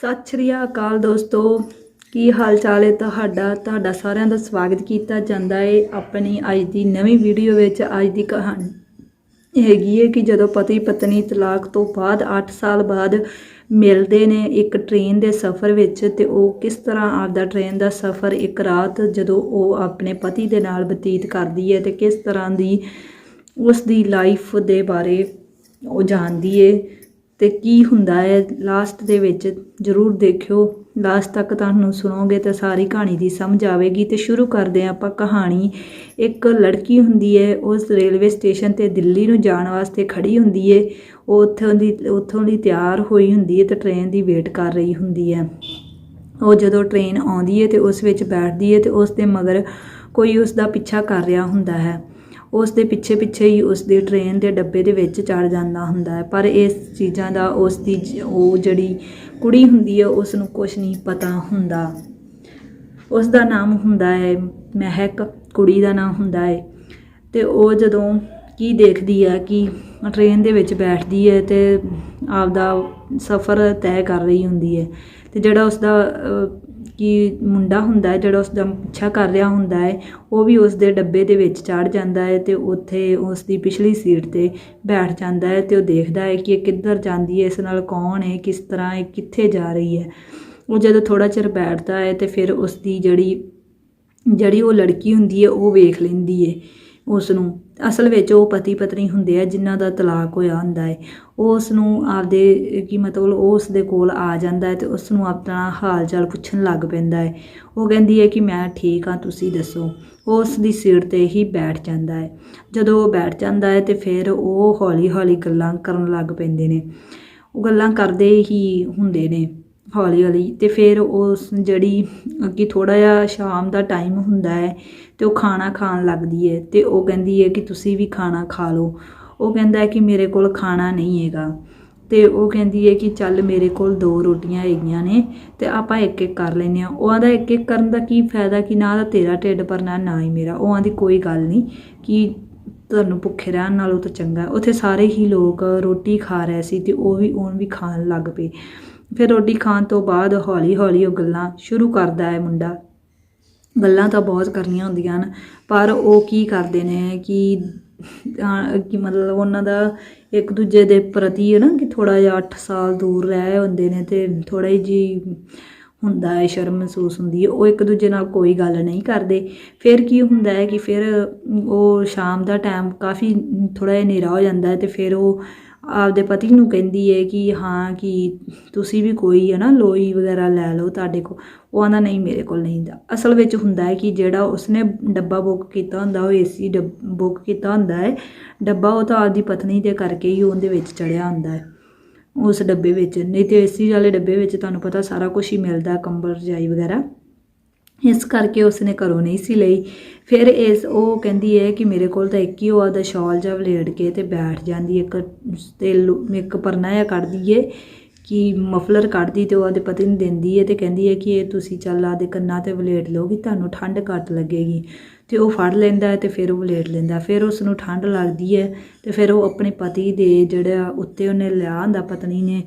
ਸਤਿ ਸ਼੍ਰੀ ਅਕਾਲ ਦੋਸਤੋ। ਕੀ ਹਾਲ ਚਾਲ ਹੈ ਤੁਹਾਡਾ? ਤੁਹਾਡਾ ਸਾਰਿਆਂ ਦਾ ਸਵਾਗਤ ਕੀਤਾ ਜਾਂਦਾ ਹੈ ਆਪਣੀ ਅੱਜ ਦੀ ਨਵੀਂ ਵੀਡੀਓ ਵਿੱਚ। ਅੱਜ ਦੀ ਕਹਾਣੀ ਹੈਗੀ ਹੈ ਕਿ ਜਦੋਂ ਪਤੀ ਪਤਨੀ ਤਲਾਕ ਤੋਂ ਬਾਅਦ 8 ਸਾਲ ਬਾਅਦ ਮਿਲਦੇ ਨੇ ਇੱਕ ਟ੍ਰੇਨ ਦੇ ਸਫ਼ਰ ਵਿੱਚ, ਤੇ ਉਹ ਕਿਸ ਤਰ੍ਹਾਂ ਆਪਦਾ ਟ੍ਰੇਨ ਦਾ ਸਫ਼ਰ ਇੱਕ ਰਾਤ ਜਦੋਂ ਉਹ ਆਪਣੇ ਪਤੀ ਦੇ ਨਾਲ ਬਤੀਤ ਕਰਦੀ ਹੈ ਤੇ ਕਿਸ ਤਰ੍ਹਾਂ ਦੀ ਉਸ ਦੀ ਲਾਈਫ ਦੇ ਬਾਰੇ ਉਹ ਜਾਣਦੀ ਏ ਤੇ ਕੀ ਹੁੰਦਾ ਹੈ? ਲਾਸਟ ਦੇ ਵਿੱਚ ਜਰੂਰ ਦੇਖਿਓ। ਲਾਸਟ ਤੱਕ ਤੁਹਾਨੂੰ ਸੁਣੋਗੇ ਤਾਂ ਸਾਰੀ ਕਹਾਣੀ ਦੀ ਸਮਝ ਆਵੇਗੀ। ਤੇ ਸ਼ੁਰੂ ਕਰਦੇ ਹਾਂ ਆਪਾਂ ਕਹਾਣੀ। ਇੱਕ ਲੜਕੀ ਹੁੰਦੀ ਹੈ, ਉਸ ਰੇਲਵੇ ਸਟੇਸ਼ਨ ਤੇ ਦਿੱਲੀ ਨੂੰ ਜਾਣ ਵਾਸਤੇ ਖੜੀ ਹੁੰਦੀ ਹੈ। ਉਹ ਉੱਥੋਂ ਦੀ ਉੱਥੋਂ ਦੀ ਤਿਆਰ ਹੋਈ ਹੁੰਦੀ ਹੈ ਤੇ ਟ੍ਰੇਨ ਦੀ ਵੇਟ ਕਰ ਰਹੀ ਹੁੰਦੀ ਹੈ। ਉਹ ਜਦੋਂ ਟ੍ਰੇਨ ਆਉਂਦੀ ਹੈ ਤੇ ਉਸ ਵਿੱਚ ਬੈਠਦੀ ਹੈ ਤੇ ਉਸ ਦੇ ਮਗਰ ਕੋਈ ਉਸ ਦਾ ਪਿੱਛਾ ਕਰ ਰਿਹਾ ਹੁੰਦਾ ਹੈ। ਉਸ ਦੇ ਪਿੱਛੇ ਪਿੱਛੇ ਹੀ ਉਸ ਦੀ ਟ੍ਰੇਨ ਦੇ ਡੱਬੇ ਦੇ ਵਿੱਚ ਚੜ ਜਾਂਦਾ ਹੁੰਦਾ ਹੈ। ਪਰ ਇਸ ਚੀਜ਼ਾਂ ਦਾ ਉਸ ਦੀ ਜ- ਉਹ ਜਿਹੜੀ ਕੁੜੀ ਹੁੰਦੀ ਹੈ ਉਸ ਨੂੰ ਕੁਝ ਨਹੀਂ ਪਤਾ ਹੁੰਦਾ। ਉਸ ਦਾ ਨਾਮ ਹੁੰਦਾ ਹੈ ਮਹਿਕ, ਕੁੜੀ ਦਾ ਨਾਮ ਹੁੰਦਾ ਹੈ। ਤੇ ਉਹ ਜਦੋਂ ਕੀ ਦੇਖਦੀ ਹੈ ਕਿ ਟ੍ਰੇਨ ਦੇ ਵਿੱਚ ਬੈਠਦੀ ਹੈ ਤੇ ਆਪਦਾ ਸਫ਼ਰ ਤੈਅ ਕਰ ਰਹੀ ਹੁੰਦੀ ਹੈ। ਤੇ ਜਿਹੜਾ ਉਸਦਾ ਕਿ ਮੁੰਡਾ ਹੁੰਦਾ ਹੈ, ਜਿਹੜਾ ਉਸਦਾ ਪਿੱਛਾ ਕਰ ਰਿਹਾ ਹੁੰਦਾ ਹੈ, ਉਹ ਵੀ ਉਸਦੇ ਡੱਬੇ ਦੇ ਵਿੱਚ ਚੜ ਜਾਂਦਾ ਹੈ ਤੇ ਉੱਥੇ ਉਸਦੀ ਪਿਛਲੀ ਸੀਟ ਤੇ ਬੈਠ ਜਾਂਦਾ ਹੈ ਤੇ ਉਹ ਦੇਖਦਾ ਹੈ ਕਿ ਇਹ ਕਿੱਧਰ ਜਾਂਦੀ ਹੈ, ਇਸ ਨਾਲ ਕੌਣ ਹੈ, ਕਿਸ ਤਰ੍ਹਾਂ ਇਹ ਕਿੱਥੇ ਜਾ ਰਹੀ ਹੈ। ਉਹ ਜਦੋਂ ਥੋੜਾ ਚਿਰ ਬੈਠਦਾ ਹੈ ਤੇ ਫਿਰ ਉਸਦੀ ਜਿਹੜੀ ਜਿਹੜੀ ਉਹ ਲੜਕੀ ਹੁੰਦੀ ਹੈ, ਉਹ ਵੇਖ ਲੈਂਦੀ ਹੈ ਉਸ ਨੂੰ ਅਸਲ ਵਿੱਚ ਉਹ ਪਤੀ ਪਤਨੀ ਹੁੰਦੇ ਆ ਜਿਨ੍ਹਾਂ ਦਾ ਤਲਾਕ ਹੋਇਆ ਹੁੰਦਾ ਹੈ। ਉਹ ਉਸ ਨੂੰ ਆਪਦੇ, ਕੀ ਮਤਲਬ ਉਹ ਉਸ ਦੇ ਕੋਲ ਆ ਜਾਂਦਾ ਹੈ ਤੇ ਉਸ ਨੂੰ ਆਪਣਾ ਹਾਲ ਚਾਲ ਪੁੱਛਣ ਲੱਗ ਪੈਂਦਾ ਹੈ। ਉਹ ਕਹਿੰਦੀ ਹੈ ਕਿ ਮੈਂ ਠੀਕ ਹਾਂ, ਤੁਸੀਂ ਦੱਸੋ। ਉਹ ਉਸ ਦੀ ਸੀਟ ਤੇ ਹੀ ਬੈਠ ਜਾਂਦਾ ਹੈ। ਜਦੋਂ ਉਹ ਬੈਠ ਜਾਂਦਾ ਹੈ ਤੇ ਫਿਰ ਉਹ ਹੌਲੀ ਹੌਲੀ ਗੱਲਾਂ ਕਰਨ ਲੱਗ ਪੈਂਦੇ ਨੇ। ਉਹ ਗੱਲਾਂ ਕਰਦੇ ਹੀ ਹੁੰਦੇ ਨੇ। ਹੌਲੀ ਹੌਲੀ ਤੇ ਫਿਰ ਉਸ ਜਿਹੜੀ ਕਿ ਥੋੜਾ ਜਿਹਾ ਸ਼ਾਮ ਦਾ ਟਾਈਮ ਹੁੰਦਾ ਹੈ ਤੇ ਉਹ ਖਾਣਾ ਖਾਣ ਲੱਗਦੀ ਹੈ ਤੇ ਉਹ ਕਹਿੰਦੀ ਹੈ ਕਿ ਤੁਸੀਂ ਵੀ ਖਾਣਾ ਖਾ ਲਓ। ਉਹ ਕਹਿੰਦਾ ਹੈ ਕਿ ਮੇਰੇ ਕੋਲ ਖਾਣਾ ਨਹੀਂ ਹੈਗਾ ਤੇ ਉਹ ਕਹਿੰਦੀ ਹੈ ਕਿ ਚੱਲ ਮੇਰੇ ਕੋਲ ਦੋ ਰੋਟੀਆਂ ਹੈਗੀਆਂ ਨੇ ਤੇ ਆਪਾਂ ਇੱਕ ਇੱਕ ਕਰ ਲੈਨੇ ਆ ਉਹ ਆਂਦਾ ਇੱਕ ਇੱਕ ਕਰਨ ਦਾ ਕੀ ਫਾਇਦਾ ਕਿ ਨਾ ਤਾਂ ਤੇਰਾ ਢਿੱਡ ਭਰਨਾ, ਨਾ ਹੀ ਮੇਰਾ। ਉਹ ਆਂਦੀ ਕੋਈ ਗੱਲ ਨਹੀਂ ਕਿ ਤੁਹਾਨੂੰ ਭੁੱਖੇ ਰਹਿਣ ਨਾਲੋਂ ਤਾਂ ਚੰਗਾ। ਉੱਥੇ ਸਾਰੇ ਹੀ ਲੋਕ ਰੋਟੀ ਖਾ ਰਹੇ ਸੀ ਤੇ ਉਹ ਵੀ ਉਹਨ ਵੀ ਖਾਣ ਲੱਗ ਪਏ। ਫਿਰ ਰੋਟੀ ਖਾਣ ਤੋਂ ਬਾਅਦ ਹੌਲੀ ਹੌਲੀ ਉਹ ਗੱਲਾਂ ਸ਼ੁਰੂ ਕਰਦਾ ਹੈ ਮੁੰਡਾ। ਗੱਲਾਂ ਤਾਂ ਬਹੁਤ ਕਰਨੀਆਂ ਹੁੰਦੀਆਂ ਹਨ, ਪਰ ਉਹ ਕੀ ਕਰਦੇ ਨੇ ਕਿ ਕਿ ਮਤਲਬ ਉਹਨਾਂ ਦਾ ਇੱਕ ਦੂਜੇ ਦੇ ਪ੍ਰਤੀ ਹੈ ਨਾ ਕਿ ਥੋੜਾ ਜਿਹਾ 8 ਸਾਲ ਦੂਰ ਰਹਿ ਹੁੰਦੇ ਨੇ ਤੇ ਥੋੜਾ ਜੀ ਹੁੰਦਾ ਹੈ ਸ਼ਰਮ ਮਹਿਸੂਸ ਹੁੰਦੀ ਹੈ। ਉਹ ਇੱਕ ਦੂਜੇ ਨਾਲ ਕੋਈ ਗੱਲ ਨਹੀਂ ਕਰਦੇ। ਫਿਰ ਕੀ ਹੁੰਦਾ ਹੈ ਕਿ ਫਿਰ ਉਹ ਸ਼ਾਮ ਦਾ ਟਾਈਮ ਕਾਫੀ ਥੋੜਾ ਜਿਹਾ ਹਨੇਰਾ ਹੋ ਜਾਂਦਾ ਹੈ ਤੇ ਫਿਰ ਉਹ ਆਪਦੇ ਪਤੀ ਨੂੰ ਕਹਿੰਦੀ ਹੈ ਕਿ ਹਾਂ ਕਿ ਤੁਸੀਂ ਵੀ ਕੋਈ ਹੈ ਨਾ ਲੋਈ ਵਗੈਰਾ ਲੈ ਲਓ ਤੁਹਾਡੇ ਕੋਲ। ਉਹ ਆਂਦਾ ਨਹੀਂ, ਮੇਰੇ ਕੋਲ ਨਹੀਂ ਹੁੰਦਾ। ਅਸਲ ਵਿੱਚ ਹੁੰਦਾ ਹੈ ਕਿ ਜਿਹੜਾ ਉਸਨੇ ਡੱਬਾ ਬੁੱਕ ਕੀਤਾ ਹੁੰਦਾ, ਉਹ ਏਸੀ ਬੁੱਕ ਕੀਤਾ ਹੁੰਦਾ ਹੈ ਡੱਬਾ ਉਹ ਤਾਂ ਆਪਦੀ ਪਤਨੀ ਦੇ ਕਰਕੇ ਹੀ ਉਹਦੇ ਵਿੱਚ ਚੜਿਆ ਹੁੰਦਾ ਹੈ ਉਸ ਡੱਬੇ ਵਿੱਚ। ਨਹੀਂ ਤੇ ਏਸੀ ਵਾਲੇ ਡੱਬੇ ਵਿੱਚ ਤੁਹਾਨੂੰ ਪਤਾ ਸਾਰਾ ਕੁਝ ਹੀ ਮਿਲਦਾ, ਕੰਬਲ ਰਜਾਈ ਵਗੈਰਾ। ਇਸ ਕਰਕੇ ਉਸਨੇ ਘਰੋਂ ਨਹੀਂ ਸੀ ਲਈ। ਫਿਰ ਇਸ, ਉਹ ਕਹਿੰਦੀ ਹੈ ਕਿ ਮੇਰੇ ਕੋਲ ਤਾਂ ਇੱਕ ਹੀ ਉਹ ਆਦਾ ਸ਼ਾਲ ਜਾਂ ਵਲੇੜ ਕੇ ਤੇ ਬੈਠ ਜਾਂਦੀ ਇੱਕ ਤੇ ਇੱਕ ਪਰਨਾ ਜਿਹਾ ਕੱਢਦੀ ਏ ਕਿ ਮਫਲਰ ਕੱਢਦੀ ਤੇ ਉਹ ਆਦੇ ਪਤੀ ਨੂੰ ਦਿੰਦੀ ਹੈ ਤੇ ਕਹਿੰਦੀ ਹੈ ਕਿ ਇਹ ਤੁਸੀਂ ਚੱਲ ਆ ਆਦੇ ਕੰਨਾਂ ਤੇ ਵਲੇਟ ਲਓਗੀ, ਤੁਹਾਨੂੰ ਠੰਡ ਘੱਟ ਲੱਗੇਗੀ। ਤੇ ਉਹ ਫੜ ਲੈਂਦਾ ਹੈ ਤੇ ਫਿਰ ਉਹ ਵਲੇਟ ਲੈਂਦਾ ਫਿਰ ਉਸ ਨੂੰ ਠੰਡ ਲੱਗਦੀ ਹੈ ਤੇ ਫਿਰ ਉਹ ਆਪਣੇ ਪਤੀ ਦੇ ਜਿਹੜਾ ਉੱਤੇ ਉਹਨੇ ਲਿਆ ਹੁੰਦਾ ਪਤਨੀ ਨੇ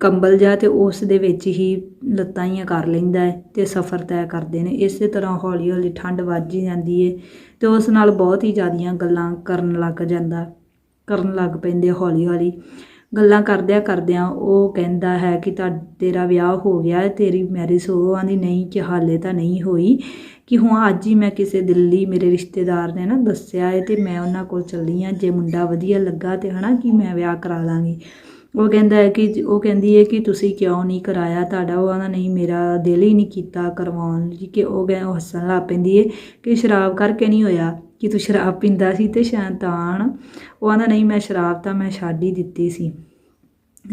ਕੰਬਲ ਜਾ ਤੇ ਉਸ ਦੇ ਵਿੱਚ ਹੀ ਲੱਤਾਂ ਹੀ ਕਰ ਲੈਂਦਾ ਹੈ ਤੇ ਸਫ਼ਰ ਤੈਅ ਕਰਦੇ ਨੇ। ਇਸੇ ਤਰ੍ਹਾਂ ਹੌਲੀ ਹੌਲੀ ਠੰਡ ਵੱਧ ਜਾਂਦੀ ਹੈ ਤੇ ਉਸ ਨਾਲ ਬਹੁਤ ਹੀ ਜ਼ਿਆਦੀਆਂ ਗੱਲਾਂ ਕਰਨ ਲੱਗ ਜਾਂਦਾ, ਕਰਨ ਲੱਗ ਪੈਂਦੇ ਹੌਲੀ ਹੌਲੀ। ਗੱਲਾਂ ਕਰਦਿਆਂ ਕਰਦਿਆਂ ਉਹ ਕਹਿੰਦਾ ਹੈ ਕਿ ਤਾਂ ਤੇਰਾ ਵਿਆਹ ਹੋ ਗਿਆ ਤੇਰੀ ਮੈਰਿਜ ਹੋ ਆਂਦੀ, ਨਹੀਂ ਕਿ ਹਾਲੇ ਤਾਂ ਨਹੀਂ ਹੋਈ। ਕਿ ਹੁਣ ਅੱਜ ਹੀ ਮੈਂ ਕਿਸੇ ਦਿੱਲੀ ਮੇਰੇ ਰਿਸ਼ਤੇਦਾਰ ਨੇ ਨਾ ਦੱਸਿਆ ਹੈ ਤੇ ਮੈਂ ਉਹਨਾਂ ਕੋਲ ਚੱਲੀ ਆ, ਜੇ ਮੁੰਡਾ ਵਧੀਆ ਲੱਗਾ ਤੇ ਹਨਾ ਕਿ ਮੈਂ ਵਿਆਹ ਕਰਾ ਲਾਂਗੀ। ਉਹ ਕਹਿੰਦਾ ਹੈ ਕਿ, ਉਹ ਕਹਿੰਦੀ ਹੈ ਕਿ ਤੁਸੀਂ ਕਿਉਂ ਨਹੀਂ ਕਰਾਇਆ? ਤੁਹਾਡਾ ਉਹ ਆਂਦਾ ਨਹੀਂ, ਮੇਰਾ ਦਿਲ ਹੀ ਨਹੀਂ ਕੀਤਾ ਕਰਵਾਉਣ ਲਈ ਕਿ ਉਹ ਗਏ ਉਹ ਹੱਸਣ ਲੱਗ ਪੈਂਦੀ ਹੈ ਕਿ ਸ਼ਰਾਬ ਕਰਕੇ ਨਹੀਂ ਹੋਇਆ ਕਿ ਤੂੰ ਸ਼ਰਾਬ ਪੀਂਦਾ ਸੀ ਤੇ ਸ਼ੈਤਾਨ। ਉਹ ਆਂਦਾ ਨਹੀਂ, ਮੈਂ ਸ਼ਰਾਬ ਤਾਂ ਮੈਂ ਛੱਡ ਹੀ ਦਿੱਤੀ ਸੀ।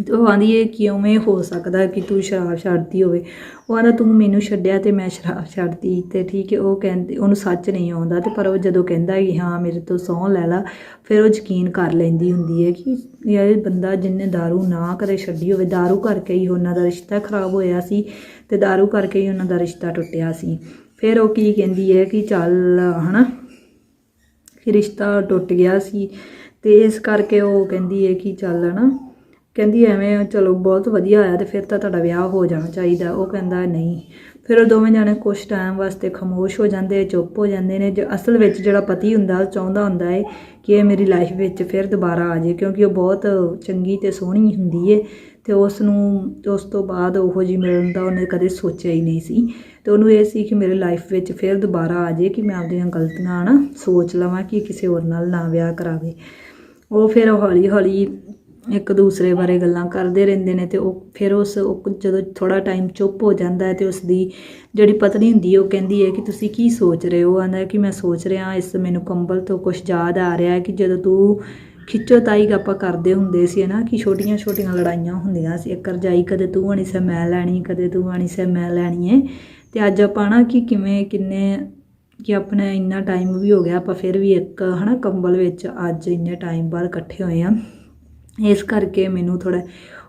ਤੇ ਉਹ ਆਂਦੀ ਹੈ ਕਿਵੇਂ ਹੋ ਸਕਦਾ ਕਿ ਤੂੰ ਸ਼ਰਾਬ ਛੱਡਦੀ ਹੋਵੇ ਉਹ ਆਂਦਾ ਤੂੰ ਮੈਨੂੰ ਛੱਡਿਆ ਤੇ ਮੈਂ ਸ਼ਰਾਬ ਛੱਡਦੀ ਤੇ ਠੀਕ ਹੈ ਉਹ ਕਹਿੰਦੇ ਉਹਨੂੰ ਸੱਚ ਨਹੀਂ ਆਉਂਦਾ ਤੇ ਪਰ ਉਹ ਜਦੋਂ ਕਹਿੰਦਾ ਕਿ ਹਾਂ ਮੇਰੇ ਤੋਂ ਸਹੁੰ ਲੈ ਲਾ ਫਿਰ ਉਹ ਯਕੀਨ ਕਰ ਲੈਂਦੀ ਹੁੰਦੀ ਹੈ ਕਿ ਇਹ ਬੰਦਾ ਜਿੰਨੇ दारू ਨਾ ਕਦੇ ਛੱਡੀ ਹੋਵੇ दारू ਕਰਕੇ ਹੀ ਉਹਨਾਂ ਦਾ ਰਿਸ਼ਤਾ ਖਰਾਬ ਹੋਇਆ ਸੀ ਤੇ दारू ਕਰਕੇ ਹੀ ਉਹਨਾਂ ਦਾ ਰਿਸ਼ਤਾ ਟੁੱਟਿਆ ਸੀ ਫਿਰ ਉਹ ਕੀ ਕਹਿੰਦੀ ਹੈ ਕਿ ਚੱਲ ਹਨਾ ਕਿ ਰਿਸ਼ਤਾ ਟੁੱਟ ਗਿਆ ਸੀ ਤੇ ਇਸ ਕਰਕੇ ਉਹ ਕਹਿੰਦੀ ਹੈ ਕਿ ਚੱਲ ਨਾ ਕਹਿੰਦੀ ਐਵੇਂ ਚਲੋ ਬਹੁਤ ਵਧੀਆ ਆਇਆ ਤੇ ਫਿਰ ਤਾਂ ਤੁਹਾਡਾ ਵਿਆਹ ਹੋ ਜਾਣਾ ਚਾਹੀਦਾ। ਉਹ ਕਹਿੰਦਾ ਨਹੀਂ। ਫਿਰ ਉਹ ਦੋਵੇਂ ਜਾਣੇ ਕੁਝ ਟਾਈਮ ਵਾਸਤੇ ਖਾਮੋਸ਼ ਹੋ ਜਾਂਦੇ, ਚੁੱਪ ਹੋ ਜਾਂਦੇ ਨੇ। ਜੋ ਅਸਲ ਵਿੱਚ ਜਿਹੜਾ ਪਤੀ ਹੁੰਦਾ, ਉਹ ਚਾਹੁੰਦਾ ਹੁੰਦਾ ਹੈ ਕਿ ਇਹ ਮੇਰੀ ਲਾਈਫ ਵਿੱਚ ਫਿਰ ਦੁਬਾਰਾ ਆ ਜਾਏ, ਕਿਉਂਕਿ ਉਹ ਬਹੁਤ ਚੰਗੀ ਤੇ ਸੋਹਣੀ ਹੁੰਦੀ ਏ ਤੇ ਉਸ ਨੂੰ ਉਸ ਤੋਂ ਬਾਅਦ ਉਹੋ ਜੀ ਮਿਲਣ ਦਾ ਉਹਨੇ ਕਦੇ ਸੋਚਿਆ ਹੀ ਨਹੀਂ ਸੀ। ਤੇ ਉਹਨੂੰ ਇਹ ਸੀ ਕਿ ਮੇਰੇ ਲਾਈਫ ਵਿੱਚ ਫਿਰ ਦੁਬਾਰਾ ਆ ਜਾਏ ਕਿ ਮੈਂ ਆਪਣੀਆਂ ਗਲਤੀਆਂ ਨਾ ਸੋਚ ਲਵਾਂ ਕਿ ਕਿਸੇ ਹੋਰ ਨਾਲ ਨਾ ਵਿਆਹ ਕਰਾਵੇ। ਉਹ ਫਿਰ ਹੌਲੀ ਹੌਲੀ ਇੱਕ ਦੂਸਰੇ ਬਾਰੇ ਗੱਲਾਂ ਕਰਦੇ ਰਹਿੰਦੇ ਨੇ ਤੇ ਉਹ ਫਿਰ ਉਸ ਜਦੋਂ ਥੋੜਾ ਟਾਈਮ ਚੁੱਪ ਹੋ ਜਾਂਦਾ ਹੈ ਤੇ ਉਸ ਦੀ ਜਿਹੜੀ ਪਤਨੀ ਹੁੰਦੀ ਉਹ ਕਹਿੰਦੀ ਹੈ ਕਿ ਤੁਸੀਂ ਕੀ ਸੋਚ ਰਹੇ ਹੋ? ਆਂਦਾ ਕਿ ਮੈਂ ਸੋਚ ਰਿਹਾ ਇਸ ਮੈਨੂੰ ਕੰਬਲ ਤੋਂ ਕੁਝ ਯਾਦ ਆ ਰਿਹਾ ਹੈ ਕਿ ਜਦੋਂ ਤੂੰ ਖਿੱਚੋ ਤਾਈ ਆਪਾਂ ਕਰਦੇ ਹੁੰਦੇ ਸੀ ਨਾ, ਕਿ ਛੋਟੀਆਂ ਛੋਟੀਆਂ ਲੜਾਈਆਂ ਹੁੰਦੀਆਂ ਸੀ, ਇੱਕ ਰਜਾਈ ਕਦੇ ਤੂੰ ਆਣੀ ਸੈ, ਮੈਂ ਲੈਣੀ, ਕਦੇ ਤੂੰ ਆਣੀ ਸੈ, ਮੈਂ ਲੈਣੀ ਹੈ। ਤੇ ਅੱਜ ਆਪਾਂ ਨਾ ਕਿ ਕਿਵੇਂ, ਕਿੰਨੇ, ਕਿ ਆਪਣਾ ਇੰਨਾ ਟਾਈਮ ਵੀ ਹੋ ਗਿਆ, ਆਪਾਂ ਫਿਰ ਵੀ ਇੱਕ ਹਨਾ ਕੰਬਲ ਵਿੱਚ ਅੱਜ ਇੰਨੇ ਟਾਈਮ ਬਾਅਦ ਇਕੱਠੇ ਹੋਏ ਆ ਇਸ ਕਰਕੇ ਮੈਨੂੰ ਥੋੜਾ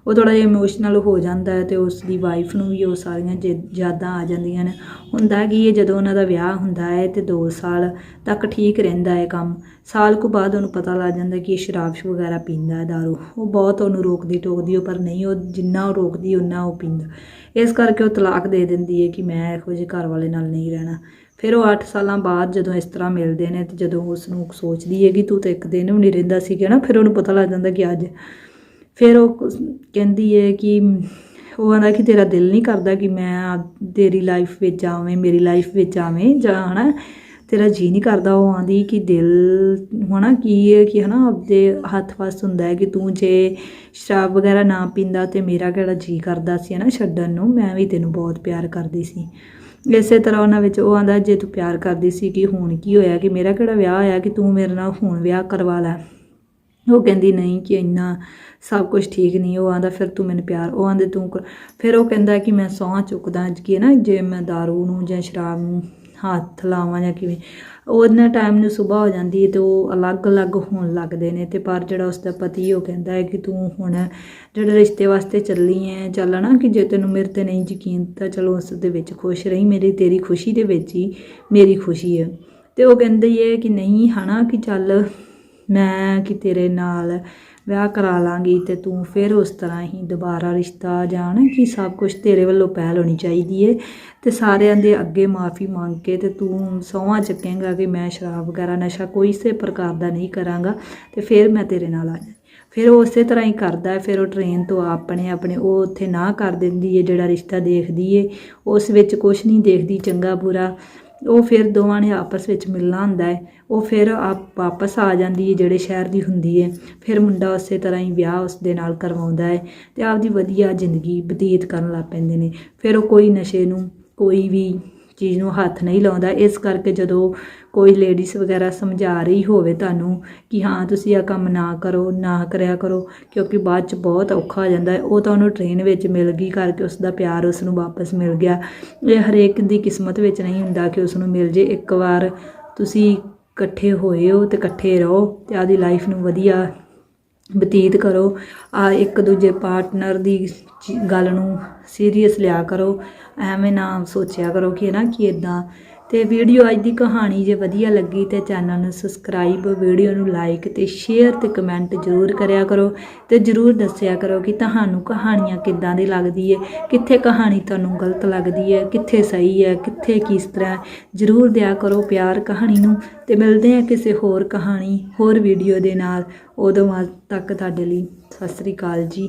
ਉਹ ਥੋੜਾ ਜਿਹਾ ਇਮੋਸ਼ਨਲ ਹੋ ਜਾਂਦਾ ਹੈ ਤੇ ਉਸ ਦੀ ਵਾਈਫ ਨੂੰ ਵੀ ਉਹ ਸਾਰੀਆਂ ਜੇ- ਯਾਦਾਂ ਆ ਜਾਂਦੀਆਂ ਨੇ। ਹੁੰਦਾ ਕਿ ਇਹ ਜਦੋਂ ਉਹਨਾਂ ਦਾ ਵਿਆਹ ਹੁੰਦਾ ਹੈ ਤੇ 2 ਸਾਲ ਤੱਕ ਠੀਕ ਰਹਿੰਦਾ ਹੈ ਕੰਮ, ਸਾਲ ਕੁ ਬਾਅਦ ਉਹਨੂੰ ਪਤਾ ਲੱਗ ਜਾਂਦਾ ਕਿ ਇਹ ਸ਼ਰਾਬ ਵਗੈਰਾ ਪੀਂਦਾ ਹੈ दारू ਉਹ ਬਹੁਤ ਉਹਨੂੰ ਰੋਕਦੀ ਟੋਕਦੀ ਉਹ ਪਰ ਨਹੀਂ, ਉਹ ਜਿੰਨਾ ਉਹ ਰੋਕਦੀ ਉਹਨਾਂ ਉਹ ਪੀਂਦਾ। ਇਸ ਕਰਕੇ ਉਹ ਤਲਾਕ ਦੇ ਦਿੰਦੀ ਹੈ ਕਿ ਮੈਂ ਇਹੋ ਜਿਹੇ ਘਰ ਵਾਲੇ ਨਾਲ ਨਹੀਂ ਰਹਿਣਾ। ਫਿਰ ਉਹ 8 ਸਾਲਾਂ ਬਾਅਦ ਜਦੋਂ ਇਸ ਤਰ੍ਹਾਂ ਮਿਲਦੇ ਨੇ ਤੇ ਜਦੋਂ ਉਸ ਨੂੰ ਸੋਚਦੀ ਹੈ ਕਿ ਤੂੰ ਤਾਂ ਇੱਕ ਦਿਨ ਵੀ ਨਹੀਂ ਰਹਿੰਦਾ ਸੀ ਕਿ ਨਾ, ਫਿਰ ਉਹਨੂੰ ਪਤਾ ਲੱਗ ਜਾਂਦਾ ਕਿ ਅੱਜ ਫਿਰ ਉਹ ਕਹਿੰਦੀ ਹੈ ਕਿ ਉਹ ਆਂਦਾ ਕਿ ਤੇਰਾ ਦਿਲ ਨਹੀਂ ਕਰਦਾ ਕਿ ਮੈਂ ਤੇਰੀ ਲਾਈਫ ਵਿੱਚ ਆਵੇਂ, ਮੇਰੀ ਲਾਈਫ ਵਿੱਚ ਆਵੇਂ ਜਾਂ ਹਨਾ, ਤੇਰਾ ਜੀ ਨਹੀਂ ਕਰਦਾ। ਉਹ ਆਂਦੀ ਕਿ ਦਿਲ ਹਨਾ ਕੀ ਹੈ ਕਿ ਹਨਾ ਆਪਦੇ ਹੱਥ ਵਸ ਹੁੰਦਾ ਹੈ ਕਿ ਤੂੰ ਜੇ ਸ਼ਰਾਬ ਵਗੈਰਾ ਨਾ ਪੀਂਦਾ ਤੇ ਮੇਰਾ ਕਿਹੜਾ ਜੀ ਕਰਦਾ ਸੀ ਹਨਾ ਛੱਡਣ ਨੂੰ, ਮੈਂ ਵੀ ਤੈਨੂੰ ਬਹੁਤ ਪਿਆਰ ਕਰਦੀ ਸੀ। ਇਸੇ ਤਰ੍ਹਾਂ ਉਹਨਾਂ ਵਿੱਚ ਉਹ ਆਂਦਾ, ਜੇ ਤੂੰ ਪਿਆਰ ਕਰਦੀ ਸੀ ਕਿ ਹੁਣ ਕੀ ਹੋਇਆ, ਕਿ ਮੇਰਾ ਕਿਹੜਾ ਵਿਆਹ ਹੋਇਆ ਕਿ ਤੂੰ ਮੇਰੇ ਨਾਲ ਹੁਣ ਵਿਆਹ ਕਰਵਾ ਲੈ। ਉਹ ਕਹਿੰਦੀ, ਨਹੀਂ ਕਿ ਇੰਨਾ ਸਭ ਕੁਝ ਠੀਕ ਨਹੀਂ। ਉਹ ਆਂਦਾ, ਫਿਰ ਤੂੰ ਮੈਨੂੰ ਪਿਆਰ, ਉਹ ਆਂਦੇ, ਤੂੰ ਕਰ- ਫਿਰ ਉਹ ਕਹਿੰਦਾ ਕਿ ਮੈਂ ਸਹੁੰ ਚੁੱਕਦਾ, ਕਿ ਨਾ, ਜੇ ਮੈਂ दारू ਨੂੰ ਜਾਂ ਸ਼ਰਾਬ ਨੂੰ ਹੱਥ ਲਾਵਾਂ ਜਾਂ ਕਿਵੇਂ। ਉਹਨਾਂ ਟਾਈਮ ਨੂੰ ਸਵੇਰ ਹੋ ਜਾਂਦੀ ਹੈ ਤੇ ਉਹ ਅਲੱਗ-ਅਲੱਗ ਹੋਣ ਲੱਗਦੇ ਨੇ ਤੇ ਪਰ ਜਿਹੜਾ ਉਸ ਦਾ ਪਤੀ ਉਹ ਕਹਿੰਦਾ ਹੈ ਕਿ ਤੂੰ ਹੁਣ ਜਿਹੜੇ ਰਿਸ਼ਤੇ ਵਾਸਤੇ ਚੱਲੀ ਐ, ਚੱਲ ਨਾ ਕਿ ਜੇ ਤੈਨੂੰ ਮੇਰੇ ਤੇ ਨਹੀਂ ਯਕੀਨ ਤਾਂ ਚਲੋ ਉਸ ਦੇ ਵਿੱਚ ਖੁਸ਼ ਰਹੀ, ਮੇਰੀ ਤੇਰੀ ਖੁਸ਼ੀ ਦੇ ਵਿੱਚ ਹੀ ਮੇਰੀ ਖੁਸ਼ੀ ਹੈ। ਤੇ ਉਹ ਕਹਿੰਦੀ ਹੈ ਕਿ ਨਹੀਂ ਹਨਾ ਕਿ ਚੱਲ ਮੈਂ ਕਿ ਤੇਰੇ ਨਾਲ ਵਿਆਹ ਕਰਾ ਲਾਂਗੀ ਤੇ ਤੂੰ ਫਿਰ ਉਸ ਤਰ੍ਹਾਂ ਹੀ ਦੁਬਾਰਾ ਰਿਸ਼ਤਾ ਜਾਣ ਕਿ ਸਭ ਕੁਝ ਤੇਰੇ ਵੱਲੋਂ ਪਹਿਲ ਹੋਣੀ ਚਾਹੀਦੀ ਏ। ਤੇ ਸਾਰਿਆਂ ਦੇ ਅੱਗੇ ਮਾਫੀ ਮੰਗ ਕੇ ਤੇ ਤੂੰ ਸਹੁੰ ਚੱਕੇਂਗਾ ਕਿ ਮੈਂ ਸ਼ਰਾਬ ਵਗੈਰਾ ਨਸ਼ਾ ਕੋਈ ਇਸੇ ਪ੍ਰਕਾਰ ਦਾ ਨਹੀਂ ਕਰਾਂਗਾ ਤੇ ਫਿਰ ਮੈਂ ਤੇਰੇ ਨਾਲ ਆ ਜਾ ਫਿਰ ਉਹ ਉਸੇ ਤਰ੍ਹਾਂ ਹੀ ਕਰਦਾ ਹੈ, ਫਿਰ ਉਹ ਟ੍ਰੇਨ ਤੋਂ ਆਪਣੇ ਆਪਣੇ ਉਹ ਉੱਥੇ ਨਾ ਕਰ ਦਿੰਦੀ ਏ ਜਿਹੜਾ ਰਿਸ਼ਤਾ ਦੇਖਦੀ ਏ। ਉਸ ਵਿੱਚ ਕੁਝ ਨਹੀਂ ਦੇਖਦੀ, ਚੰਗਾ ਬੁਰਾ। ਉਹ ਫਿਰ ਦੋਵਾਂ ਨੇ ਆਪਸ ਵਿੱਚ ਮਿਲਣਾ ਹੁੰਦਾ ਹੈ। ਉਹ ਫਿਰ ਆਪ ਵਾਪਸ ਆ ਜਾਂਦੀ ਹੈ, ਜਿਹੜੇ ਸ਼ਹਿਰ ਦੀ ਹੁੰਦੀ ਹੈ। ਫਿਰ ਮੁੰਡਾ ਉਸੇ ਤਰ੍ਹਾਂ ਹੀ ਵਿਆਹ ਉਸ ਦੇ ਨਾਲ ਕਰਵਾਉਂਦਾ ਹੈ ਤੇ ਆਪਦੀ ਵਧੀਆ ਜ਼ਿੰਦਗੀ ਬਤੀਤ ਕਰਨ ਲੱਗ ਪੈਂਦੇ ਨੇ। ਫਿਰ ਉਹ ਕੋਈ ਨਸ਼ੇ ਨੂੰ ਕੋਈ ਵੀ ਚੀਜ਼ ਨੂੰ ਹੱਥ ਨਹੀਂ ਲਾਉਂਦਾ। ਇਸ ਕਰਕੇ ਜਦੋਂ ਕੋਈ ਲੇਡੀਜ਼ ਵਗੈਰਾ ਸਮਝਾ ਰਹੀ ਹੋਵੇ ਤੁਹਾਨੂੰ ਕਿ ਹਾਂ, ਤੁਸੀਂ ਇਹ ਕੰਮ ਨਾ ਕਰੋ, ਨਾ ਕਰਿਆ ਕਰੋ, ਕਿਉਂਕਿ ਬਾਅਦ ਚ ਬਹੁਤ ਔਖਾ ਹੋ ਜਾਂਦਾ ਹੈ। ਉਹ ਤਾਂ ਉਹਨੂੰ ਟ੍ਰੇਨ ਵਿੱਚ ਮਿਲ ਗਈ ਕਰਕੇ ਉਸ ਦਾ ਪਿਆਰ ਉਸ ਨੂੰ ਵਾਪਸ ਮਿਲ ਗਿਆ। ਇਹ ਹਰੇਕ ਦੀ ਕਿਸਮਤ ਵਿੱਚ ਨਹੀਂ ਹੁੰਦਾ ਕਿ ਉਸ ਨੂੰ ਮਿਲ ਜੇ। ਇੱਕ ਵਾਰ ਤੁਸੀਂ ਇਕੱਠੇ ਹੋਏ ਹੋ ਤੇ ਇਕੱਠੇ ਰਹੋ ਤੇ ਆਦੀ ਲਾਈਫ ਨੂੰ ਵਧੀਆ ਬਤੀਤ ਕਰੋ, ਆ ਇੱਕ ਦੂਜੇ ਪਾਰਟਨਰ ਦੀ ਗੱਲ ਨੂੰ ਸੀਰੀਅਸ ਲਿਆ ਕਰੋ, ਐਵੇਂ ਨਾ ਸੋਚਿਆ ਕਰੋ ਕਿ ਨਾ ਕਿ ਇਦਾਂ ਤੇ ਵੀਡੀਓ ਅੱਜ ਦੀ ਕਹਾਣੀ ਜੇ ਵਧੀਆ ਲੱਗੀ ਤੇ ਚੈਨਲ ਨੂੰ ਸਬਸਕ੍ਰਾਈਬ, ਵੀਡੀਓ ਨੂੰ ਲਾਈਕ ਤੇ ਸ਼ੇਅਰ ਤੇ ਕਮੈਂਟ ਜ਼ਰੂਰ ਕਰਿਆ ਕਰੋ ਤੇ ਜ਼ਰੂਰ ਦੱਸਿਆ ਕਰੋ ਕਿ ਤੁਹਾਨੂੰ ਕਹਾਣੀਆਂ ਕਿੱਦਾਂ ਦੀ ਲੱਗਦੀ ਹੈ ਕਿੱਥੇ ਕਹਾਣੀ ਤੁਹਾਨੂੰ ਗਲਤ ਲੱਗਦੀ ਹੈ ਕਿੱਥੇ ਸਹੀ ਹੈ ਕਿੱਥੇ ਕਿਸ ਤਰ੍ਹਾਂ ਜ਼ਰੂਰ ਦਿਆ ਕਰੋ ਪਿਆਰ ਕਹਾਣੀ ਨੂੰ ਤੇ ਮਿਲਦੇ ਹਾਂ ਕਿਸੇ ਹੋਰ ਕਹਾਣੀ, ਹੋਰ ਵੀਡੀਓ ਦੇ ਨਾਲ। ਉਦੋਂ ਤੱਕ ਤੁਹਾਡੇ ਲਈ ਸਤਿ ਸ੍ਰੀ ਅਕਾਲ ਜੀ।